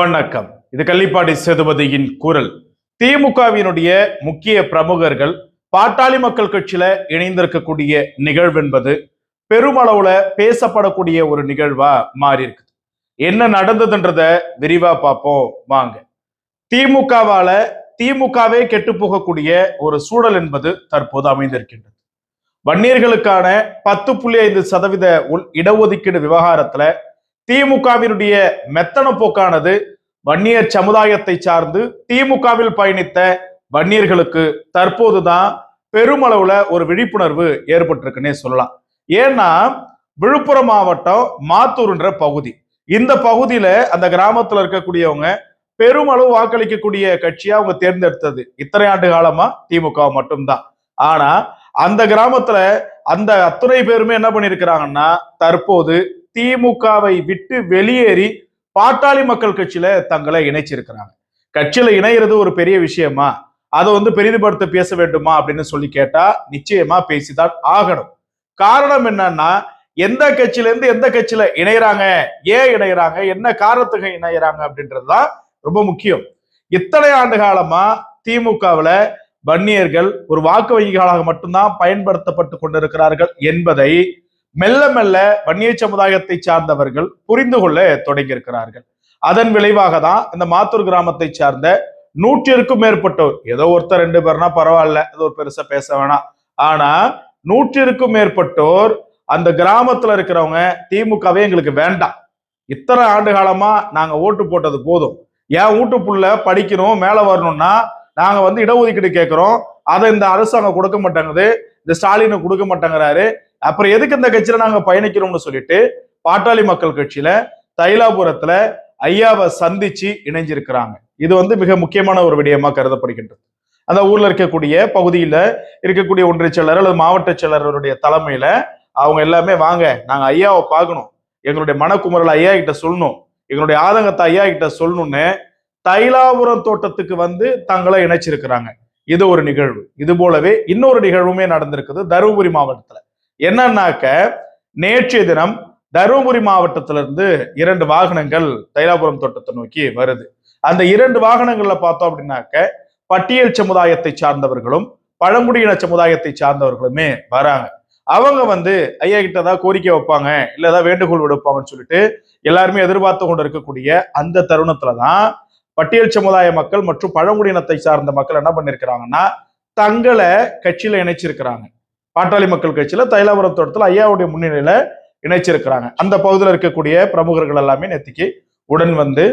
வணக்கம். இது கள்ளிப்பாடி சேதுபதியின் குரல். திமுகவினுடைய முக்கிய பிரமுகர்கள் பாட்டாளி மக்கள் கட்சியில இணைந்திருக்கக்கூடிய நிகழ்வு என்பது பெருமளவுல பேசப்படக்கூடிய ஒரு நிகழ்வா மாறி இருக்குது என்ன நடந்ததுன்றத விரிவா பார்ப்போம். வாங்க. திமுகவால திமுகவே கெட்டு போகக்கூடிய ஒரு சூழல் என்பது தற்போது அமைந்திருக்கின்றது. வன்னியர்களுக்கான பத்து புள்ளி ஐந்து சதவீத உள் இடஒதுக்கீடு விவகாரத்துல திமுகவினுடைய மெத்தன போக்கானது வன்னியர் சமுதாயத்தை சார்ந்து திமுகவில் பயணித்த வன்னியர்களுக்கு தற்போதுதான் பெருமளவுல ஒரு விழிப்புணர்வு ஏற்பட்டிருக்குன்னே சொல்லலாம். ஏன்னா விழுப்புரம் மாவட்டம் மாத்தூர்ன்ற பகுதி. இந்த பகுதியில அந்த கிராமத்துல இருக்கக்கூடியவங்க பெருமளவு வாக்களிக்கக்கூடிய கட்சியா அவங்க தேர்ந்தெடுத்தது. இத்தனை ஆண்டு காலமா திமுக மட்டும்தான். ஆனா அந்த கிராமத்துல அந்த அத்துணை பேருமே என்ன பண்ணிருக்கிறாங்கன்னா தற்போது திமுகவை விட்டு வெளியேறி பாட்டாளி மக்கள் கட்சியில தங்களை இணைச்சிருக்கிறாங்க. கட்சியில இணையிறது ஒரு பெரிய விஷயமா? அதை வந்து பெரிதுபடுத்த பேச வேண்டுமா அப்படின்னு சொல்லி கேட்டா நிச்சயமா பேசிதான் ஆகணும். காரணம் என்னன்னா எந்த கட்சியில இருந்து எந்த கட்சியில இணையறாங்க ஏன் இணையறாங்க என்ன காரணத்துக்கு இணையறாங்க அப்படின்றதுதான் ரொம்ப முக்கியம். இத்தனை ஆண்டு காலமா திமுகவுல வன்னியர்கள் ஒரு வாக்கு வங்கிகளாக மட்டும்தான் பயன்படுத்தப்பட்டு கொண்டிருக்கிறார்கள் என்பதை மெல்ல மெல்ல வன்னிய சமுதாயத்தை சார்ந்தவர்கள் புரிந்து கொள்ள தொடங்கியிருக்கிறார்கள். அதன் விளைவாக தான் இந்த மாத்தூர் கிராமத்தை சார்ந்த நூற்றிற்கும் மேற்பட்டோர் ஏதோ ஒருத்தர் ரெண்டு பேர்னா பரவாயில்ல அது ஒரு பெருசா பேச வேணாம் ஆனா நூற்றிற்கும் மேற்பட்டோர் அந்த கிராமத்துல இருக்கிறவங்க திமுகவே எங்களுக்கு வேண்டாம். இத்தனை ஆண்டு காலமா நாங்க ஓட்டு போட்டது போதும். என் வீட்டுப்புள்ள படிக்கணும் மேல வரணும்னா நாங்க வந்து இடஒதுக்கீடு கேட்கிறோம். அதை இந்த அரசாங்கம் கொடுக்க மாட்டேங்குது இந்த ஸ்டாலினை கொடுக்க மாட்டேங்கிறாரு. அப்புறம் எதுக்கு இந்த கட்சியில நாங்க பயணிக்கிறோம்னு சொல்லிட்டு பாட்டாளி மக்கள் கட்சியில தைலாபுரத்துல ஐயாவை சந்திச்சு இணைஞ்சிருக்கிறாங்க. இது வந்து மிக முக்கியமான ஒரு விடயமா கருதப்படுகின்றது. அந்த ஊர்ல இருக்கக்கூடிய பகுதியில இருக்கக்கூடிய ஒன்றிய செயலர் அல்லது மாவட்ட செயலருடைய தலைமையில அவங்க எல்லாமே வாங்க நாங்க ஐயாவை பார்க்கணும். எங்களுடைய மனக்குமரல் ஐயா கிட்ட சொல்லணும். எங்களுடைய ஆதங்கத்தை ஐயா கிட்ட சொல்லணும்னு தைலாபுரம் தோட்டத்துக்கு வந்து தங்களை இணைச்சிருக்கிறாங்க. இது ஒரு நிகழ்வு. இது போலவே இன்னொரு நிகழ்வுமே நடந்திருக்குது தருமபுரி மாவட்டத்துல. என்னன்னாக்க நேற்றைய தினம் தருமபுரி மாவட்டத்திலிருந்து இரண்டு வாகனங்கள் தைலாபுரம் தோட்டத்தை நோக்கி வருது. அந்த இரண்டு வாகனங்கள்ல பார்த்தோம் அப்படின்னாக்க பட்டியல் சமுதாயத்தை சார்ந்தவர்களும் பழங்குடியின சமுதாயத்தை சார்ந்தவர்களுமே வராங்க. அவங்க வந்து ஐயா கிட்ட ஏதாவது கோரிக்கை வைப்பாங்க இல்ல ஏதாவது வேண்டுகோள் விடுப்பாங்கன்னு சொல்லிட்டு எல்லாருமே எதிர்பார்த்து கொண்டு இருக்கக்கூடிய அந்த தருணத்துலதான் பட்டியல் சமுதாய மக்கள் மற்றும் பழங்குடியினத்தை சார்ந்த மக்கள் என்ன பண்ணிருக்கிறாங்கன்னா தங்களை கட்சியில இணைச்சிருக்கிறாங்க. பாட்டாளி மக்கள் கட்சியில தைலாபுரம் தோட்டத்தில் ஐயாவுடைய முன்னிலையில இணைச்சிருக்கிறாங்க. அந்த பகுதியில் இருக்கக்கூடிய பிரமுகர்கள் எல்லாமே நேத்திக்கு உடன் வந்து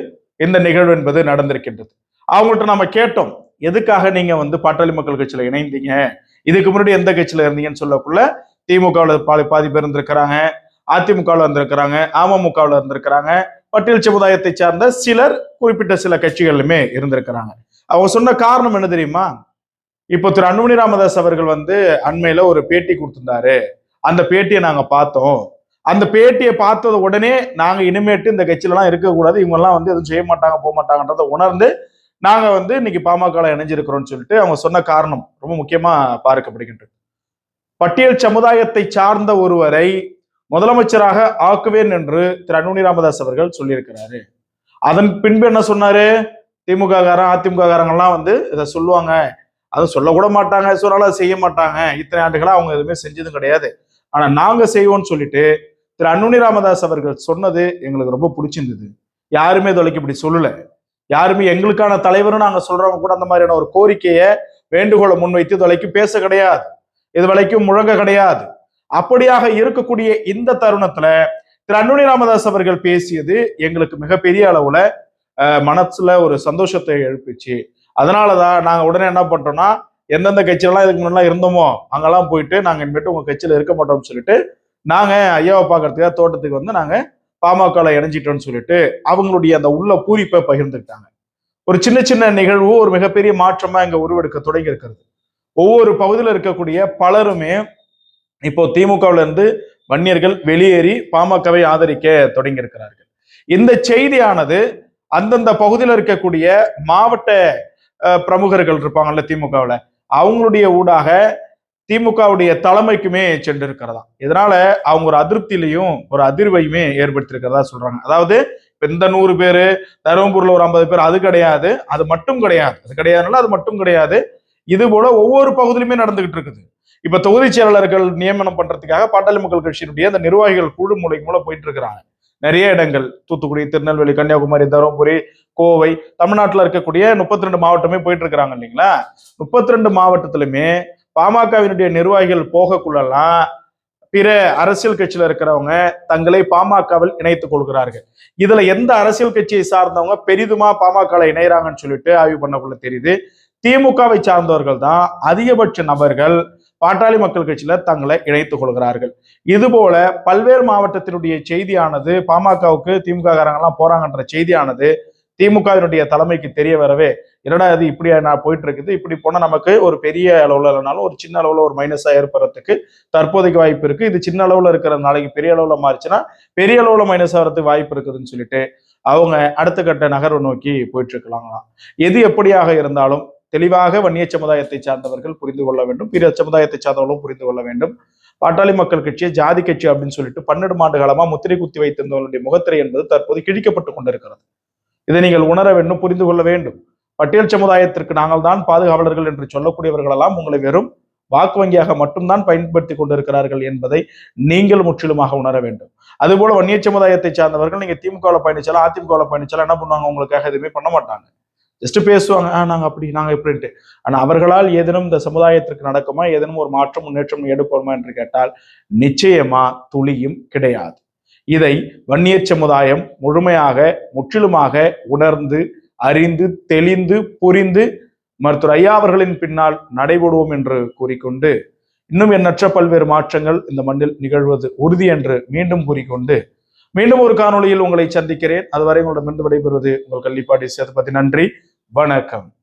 இந்த நிகழ்வு என்பது நடந்திருக்கின்றது. அவங்கள்ட்ட நம்ம கேட்டோம் எதுக்காக நீங்க வந்து பாட்டாளி மக்கள் கட்சியில இணைந்தீங்க? இதுக்கு முன்னாடி எந்த கட்சியில இருந்தீங்கன்னு சொல்லக்குள்ள திமுகவில் பாதி பாதி பேர் இருந்திருக்கிறாங்க அதிமுகவில் இருந்திருக்கிறாங்க அமமுகவில் இருந்திருக்கிறாங்க பட்டியல் சமுதாயத்தை சார்ந்த சிலர் குறிப்பிட்ட சில கட்சிகளிலுமே இருந்திருக்கிறாங்க. அவங்க சொன்ன காரணம் என்ன தெரியுமா? இப்போ திரு அன்புமணி ராமதாஸ் அவர்கள் வந்து அண்மையில ஒரு பேட்டி கொடுத்திருந்தாரு. அந்த பேட்டியை நாங்க பார்த்தோம். அந்த பேட்டியை பார்த்தது உடனே நாங்க இனிமேட்டு இந்த கட்சியிலலாம் இருக்கக்கூடாது. இவங்க எல்லாம் வந்து எதுவும் செய்ய மாட்டாங்க போக மாட்டாங்கன்றத உணர்ந்து நாங்க வந்து இன்னைக்கு பாமக இணைஞ்சிருக்கிறோம்னு சொல்லிட்டு அவங்க சொன்ன காரணம் ரொம்ப முக்கியமா பார்க்கப்படுகின்றது. பட்டியல் சமுதாயத்தை சார்ந்த ஒருவரை முதலமைச்சராக ஆக்குவேன் என்று திரு அன்புமணி ராமதாஸ் அவர்கள் சொல்லியிருக்கிறாரு. அதன் பின்பு என்ன சொன்னாரு? திமுக காரன் அதிமுக காரங்கெல்லாம் வந்து இதை சொல்லுவாங்க. அதுவும் சொல்லக்கூட மாட்டாங்க சொன்னாலும் செய்ய மாட்டாங்க இத்தனை ஆண்டுகளாக அவங்க எதுவுமே செஞ்சதும் கிடையாது. ஆனால் நாங்கள் செய்வோம்னு சொல்லிட்டு திரு அன்னுனி ராமதாஸ் அவர்கள் சொன்னது எங்களுக்கு ரொம்ப பிடிச்சிருந்தது. யாருமே தொலைக்கு இப்படி சொல்லலை. யாருமே எங்களுக்கான தலைவரும் நாங்கள் சொல்றவங்க கூட அந்த மாதிரியான ஒரு கோரிக்கையை வேண்டுகோளை முன்வைத்து தொலைக்கு பேச கிடையாது. இது வரைக்கும் முழங்க கிடையாது. அப்படியாக இருக்கக்கூடிய இந்த தருணத்துல திரு அன்புமணி ராமதாஸ் அவர்கள் பேசியது எங்களுக்கு மிகப்பெரிய அளவுல மனசுல ஒரு சந்தோஷத்தை எழுப்பிச்சு அதனாலதான் நாங்கள் உடனே என்ன பண்றோம்னா எந்தெந்த கட்சியெல்லாம் இதுக்கு முன்னாடி இருந்தோமோ அங்கெல்லாம் போயிட்டு நாங்கள் இனிமேட்டு உங்கள் கட்சியில் இருக்க மாட்டோம்னு சொல்லிட்டு நாங்கள் ஐயாவை பார்க்கறதுக்காக தோட்டத்துக்கு வந்து நாங்கள் பாமகவில் இணைஞ்சிட்டோம்னு சொல்லிட்டு அவங்களுடைய அந்த உள்ள பூரிப்பை பகிர்ந்துக்கிட்டாங்க. ஒரு சின்ன சின்ன நிகழ்வு ஒரு மிகப்பெரிய மாற்றமா இங்க உருவெடுக்க தொடங்கி இருக்கிறது. ஒவ்வொரு பகுதியில் இருக்கக்கூடிய பலருமே இப்போ திமுகவுல இருந்து வன்னியர்கள் வெளியேறி பாமகவை ஆதரிக்க தொடங்கி இருக்கிறார்கள். இந்த செய்தியானது அந்தந்த பகுதியில் இருக்கக்கூடிய மாவட்ட பிரமுகர்கள் இருப்பாங்கல்ல திமுகவில் அவங்களுடைய ஊடாக திமுகவுடைய தலைமைக்குமே சென்றிருக்கிறதா? இதனால அவங்க ஒரு அதிருப்தியிலையும் ஒரு அதிர்வையுமே ஏற்படுத்தியிருக்கிறதா சொல்றாங்க. அதாவது இந்த நூறு பேரு தருமபுரியில் ஒரு ஐம்பது பேர் அது கிடையாது அது மட்டும் கிடையாது. அது கிடையாதுனால அது மட்டும் கிடையாது. இது போல ஒவ்வொரு பகுதியிலுமே நடந்துகிட்டு இருக்குது. இப்ப தொகுதி செயலாளர்கள் நியமனம் பண்றதுக்காக பாட்டாளி மக்கள் கட்சியினுடைய அந்த நிர்வாகிகள் குழு மூலை மூலம் போயிட்டு இருக்கிறாங்க. நிறைய இடங்கள். தூத்துக்குடி திருநெல்வேலி கன்னியாகுமரி தருமபுரி கோவை தமிழ்நாட்டில் இருக்கக்கூடிய முப்பத்தி ரெண்டு மாவட்டமே போயிட்டு இருக்கிறாங்க இல்லைங்களா? முப்பத்தி ரெண்டு மாவட்டத்திலுமே பாமகவினுடைய நிர்வாகிகள் போகக்குள்ளலாம் பிற அரசியல் கட்சியில இருக்கிறவங்க தங்களை பாமகவில் இணைத்துக் கொள்கிறார்கள். இதுல எந்த அரசியல் கட்சியை சார்ந்தவங்க பெரிதுமா பாமக இணையறாங்கன்னு சொல்லிட்டு ஆய்வு பண்ணக்குள்ள தெரியுது. திமுகவை சார்ந்தவர்கள் தான் அதிகபட்ச நபர்கள் பாட்டாளி மக்கள் கட்சியில தங்களை இணைத்துக் கொள்கிறார்கள். இது போல பல்வேறு மாவட்டத்தினுடைய செய்தியானது பாமகவுக்கு திமுக காரங்கெல்லாம் போறாங்கன்ற செய்தியானது திமுகவினுடைய தலைமைக்கு தெரிய வரவே என்னடா இது இப்படி நான் போயிட்டு இருக்குது இப்படி போனால் நமக்கு ஒரு பெரிய அளவில் இல்லைனாலும் ஒரு சின்ன அளவில் ஒரு மைனஸாக ஏற்படுறதுக்கு தற்போதைக்கு வாய்ப்பு இருக்குது இது சின்ன அளவில் இருக்கிற நாளைக்கு பெரிய அளவில் மாறிச்சுன்னா பெரிய அளவில் மைனஸ் ஆகிறதுக்கு வாய்ப்பு இருக்குதுன்னு சொல்லிட்டு அவங்க அடுத்த கட்ட நகர்வு நோக்கி போயிட்டு இருக்கலாங்களாம் எது எப்படியாக இருந்தாலும் தெளிவாக வன்னிய சமுதாயத்தை சார்ந்தவர்கள் புரிந்து கொள்ள வேண்டும். பிற சமுதாயத்தை சார்ந்தவர்களும் புரிந்து கொள்ள வேண்டும். பாட்டாளி மக்கள் கட்சியை ஜாதி கட்சி அப்படின்னு சொல்லிட்டு பன்னெண்டு ஆண்டு காலமா முத்திரை குத்தி வைத்திருந்தவர்களுடைய முகத்திரை என்பது தற்போது கிழிக்கப்பட்டு கொண்டிருக்கிறது. இதை நீங்கள் உணர வேண்டும் புரிந்து கொள்ள வேண்டும். பட்டியல் சமுதாயத்திற்கு நாங்கள் தான் பாதுகாவலர்கள் என்று சொல்லக்கூடியவர்கள் எல்லாம் உங்களை வெறும் வாக்கு வங்கியாக மட்டும்தான் பயன்படுத்தி கொண்டிருக்கிறார்கள் என்பதை நீங்கள் முற்றிலுமாக உணர வேண்டும். அதுபோல வன்னிய சமுதாயத்தை சார்ந்தவர்கள் நீங்க திமுகவில் பயணிச்சாலும் அதிமுகவில் பயணிச்சாலும் என்ன பண்ணுவாங்க? உங்களுக்காக எதுவுமே பண்ண மாட்டாங்க. ஜஸ்ட் பேசுவாங்க ஆ நாங்க அப்படி நாங்க இப்படின்ட்டு. ஆனா அவர்களால் ஏதேனும் இந்த சமுதாயத்திற்கு நடக்குமா? ஏதேனும் ஒரு மாற்றம் முன்னேற்றம் எடுப்போமா என்று கேட்டால் நிச்சயமா துளியும் கிடையாது. இதை வன்னியர் சமுதாயம் முழுமையாக முற்றிலுமாக உணர்ந்து அறிந்து தெளிந்து புரிந்து மருத்துவர் ஐயா அவர்களின் பின்னால் நடைபெறுவோம் என்று கூறிக்கொண்டு இன்னும் எண்ணற்ற பல்வேறு மாற்றங்கள் இந்த மண்ணில் நிகழ்வது உறுதி என்று மீண்டும் கூறிக்கொண்டு மீண்டும் ஒரு காணொளியில் உங்களை சந்திக்கிறேன். அதுவரை உங்களிடமிருந்து விடைபெறுவது உங்கள் கள்ளிப்பாட்டி சேதுபதி. நன்றி. வணக்கம்.